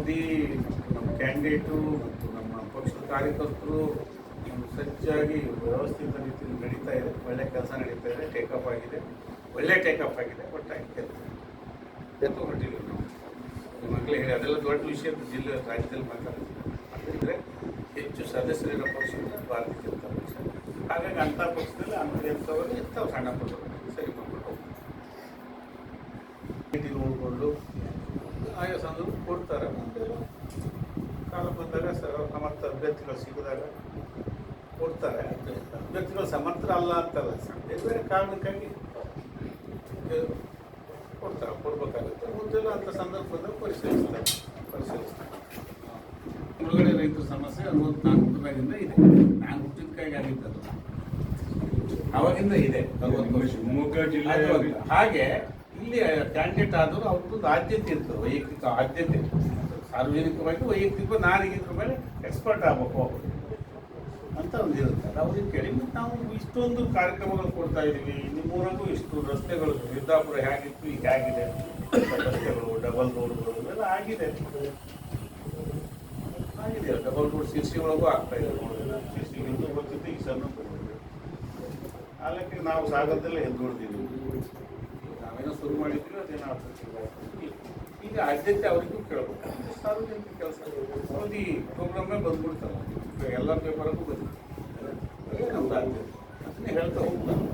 ಮೋದಿ ನಮ್ಮ ಕ್ಯಾಂಡಿಡೇಟು ಮತ್ತು ನಮ್ಮ ಪಕ್ಷದ ಕಾರ್ಯಕರ್ತರು ಸಜ್ಜಾಗಿ ವ್ಯವಸ್ಥಿತ ರೀತಿಯಲ್ಲಿ ನಡೀತಾ ಇದೆ. ಒಳ್ಳೆ ಕೆಲಸ ನಡೀತಾ ಇದೆ. ಟೇಕಪ್ ಆಗಿದೆ. ಒಳ್ಳೆ ಟೇಕಪ್ ಆಗಿದೆ. ಒಟ್ಟಾಗಿ ಕೆಲಸ ಎತ್ತು. ನಾವು. ಮಕ್ಕಳು ಹೇಳಿ, ಅದೆಲ್ಲ ದೊಡ್ಡ ವಿಷಯ. ಜಿಲ್ಲೆ ರಾಜ್ಯದಲ್ಲಿ ಮಾತಾಡ್ತಿದ್ದಾರೆ. ಅಂದರೆ ಹೆಚ್ಚು ಸದಸ್ಯರಿರೋ ಪಕ್ಷ ಅಂದ್ರೆ ಭಾರತೀಯ ಜನತಾ ಪಕ್ಷ. ಹಾಗಾಗಿ ಅಂಥ ಪಕ್ಷದಲ್ಲಿ ಅಂಥ ಎಂಥವ್ರಿಗೆ ಎಂಥವ್ರು ಸಣ್ಣ ಪಕ್ಷ ಸರಿ ಮಾಡ್ಕೊಂಡು ಹೋಗ್ತಾರೆ. ನೋಡಿಕೊಂಡು ಆಯಾ ಸಂದರ್ಭ ಕೊಡ್ತಾರೆ ಮುಂದೆ. ಕಾಲ ಬಂದಾಗ ಸಮರ್ಥ ಅಭ್ಯರ್ಥಿಗಳು ಸಿಕ್ಕಿದಾಗ ಕೊಡ್ತಾರೆ. ಅಭ್ಯರ್ಥಿಗಳು ಸಮರ್ಥ ಅಲ್ಲ ಅಂತಲ್ಲ ಬೇರೆ ಬೇರೆ ಕಾರಣಕ್ಕಾಗಿ ಕೊಡ್ತಾರೆ ಕೊಡ್ಬೇಕಾಗುತ್ತೆ. ಮುಂದೆಲ್ಲ ಅಂಥ ಸಂದರ್ಭದಲ್ಲಿ ಪರಿಶೀಲಿಸ್ತಾರೆ. ಪರಿಶೀಲಿಸ್ತಾರೆ. ಮುಳುಗಡೆ ರೈತರ ಸಮಸ್ಯೆ ಅರವತ್ನಾಲ್ಕು ರೂಪಾಯಿದಿಂದ ಇದೆ. ನಾನು ಹುಟ್ಟಿದ ಕೈಗೆ ಆಗಿದ್ದಲ್ಲ ಅವಾಗಿಂದ ಇದೆ. ಶಿವಮೊಗ್ಗ ಜಿಲ್ಲೆ ಹಾಗೆ ಇಲ್ಲಿ ಕ್ಯಾಂಡಿಡೇಟ್ ಆದವರು ಅವ್ರದ್ದು ಆದ್ಯತೆ ಇರ್ತದೆ, ವೈಯಕ್ತಿಕ ಆದ್ಯತೆ. ಸಾರ್ವಜನಿಕವಾಗಿ ವೈಯಕ್ತಿಕ ನಾರಿಗೆ ಇದ್ರ ಮೇಲೆ ಎಕ್ಸ್ಪರ್ಟ್ ಆಗಬೇಕು ಅಂತ ಒಂದು ಇರುತ್ತೆ. ಅವ್ರಿಗೆ ಕೇಳಿ. ಮತ್ತು ನಾವು ಇಷ್ಟೊಂದು ಕಾರ್ಯಕ್ರಮಗಳು ಕೊಡ್ತಾ ಇದ್ದೀವಿ ನಿಮ್ಮೂರಾಗೂ ಇಷ್ಟು ರಸ್ತೆಗಳು ಸಿದ್ದಾಪುರ ಹೇಗಿತ್ತು, ಈಗ ಹೇಗಿದೆ. ರಸ್ತೆಗಳು ಡಬಲ್ ರೋಡ್ಗಳು ಇವೆಲ್ಲ ಆಗಿದೆ. ಆಗಿದೆ. ಡಬಲ್ ರೋಡ್ ಸಿರ್ಸಿ ಒಳಗೂ ಆಗ್ತಾ ಇದೆ. ನೋಡಿದ್ರೆ ಸಿರ್ಸಿ ಹಿಂದೂ ಬರ್ತಿತ್ತು ಈ ಸಣ್ಣ ಆ ಲೆಕ್ಕ ನಾವು ಸಾಗರದಲ್ಲೇ ನಾವೇನೋ ಶುರು ಮಾಡಿದ್ರು ಅದೇನೋ ಆಗ್ತದೆ ಈಗ ಆದ್ಯತೆ ಅವರಿಗೂ ಕೇಳಬೇಕು. ಸಾರ್ವಜನಿಕ ಕೆಲಸ ಮೋದಿ ಪ್ರೋಗ್ರಾಮೇ ಬಂದ್ಬಿಡ್ತಲ್ಲ ಎಲ್ಲ ಪೇಪರಲ್ಲೂ ಬಂದಿದೆ. ಅದೇ ನಮ್ದು ಆದ್ಯತೆ? ಅದನ್ನೇ ಹೇಳ್ತಾ ಹೋಗ್ತಾರೆ